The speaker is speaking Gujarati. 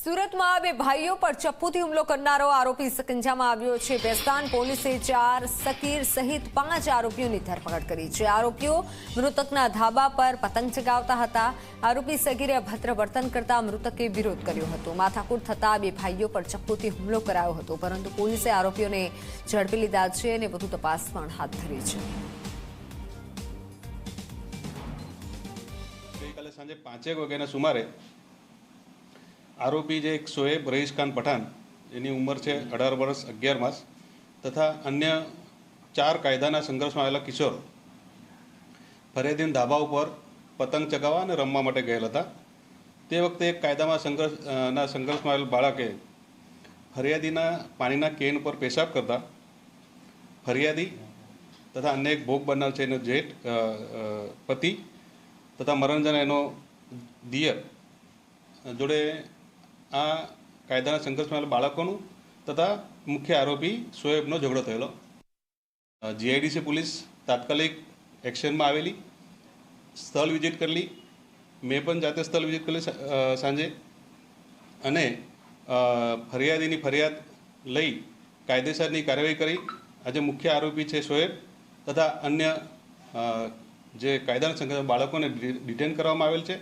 સુરતમાં બે ભાઈઓ પર ચપ્પુથી હુમલો કરનારો આરોપી સકંજામાં આવ્યો છે. બેસ્તાન પોલીસે ચાર સકીર સહિત પાંચ આરોપીઓની ધરપકડ કરી છે. આરોપીઓ મૃતકના ધાબા પર પતંગ ચગાવતા હતા. આરોપી સગીરે અભદ્ર વર્તન કરતા મૃતકે વિરોધ કર્યો હતો. માથાકૂટ થતા બે ભાઈઓ પર ચપ્પુથી હુમલો કરાયો હતો, પરંતુ પોલીસે આરોપીઓને ઝડપી લીધા છે અને વધુ તપાસ પણ હાથ ધરી છે. ગઈકાલે સાંજે પાંચેક વાગ્યાના સુમારે આરોપી જે એક શોએબ રહીશ ખાન પઠાણ, એની ઉંમર છે અઢાર વર્ષ અગિયાર માસ, તથા અન્ય ચાર કાયદાના સંઘર્ષમાં આવેલા કિશોર ફરિયાદીન ધાબા ઉપર પતંગ ચગાવવા અને રમવા માટે ગયેલા હતા. તે વખતે એક કાયદામાં સંઘર્ષ ના સંઘર્ષમાં આવેલ બાળકે ફરિયાદીના પાણીના કેન પર પેશાબ કરતા ફરિયાદી તથા અન્ય એક ભોગ બનનાર છે એનો જેઠ પતિ તથા મરણજન એનો દિયર જોડે આ કાયદાના સંઘર્ષમાં બાળકોનું તથા મુખ્ય આરોપી શોએબનો ઝઘડો થયેલો. જીઆઈડીસી પોલીસ તાત્કાલિક એક્શનમાં આવેલી, સ્થળ વિઝિટ કરેલી, મેં પણ જાતે સ્થળ વિઝિટ કરેલી સાંજે. અને ફરિયાદીની ફરિયાદ લઈ કાયદેસરની કાર્યવાહી કરી. આજે મુખ્ય આરોપી છે શોએબ તથા અન્ય જે કાયદાના સંઘર્ષ બાળકોને ડિટેન કરવામાં આવેલ છે.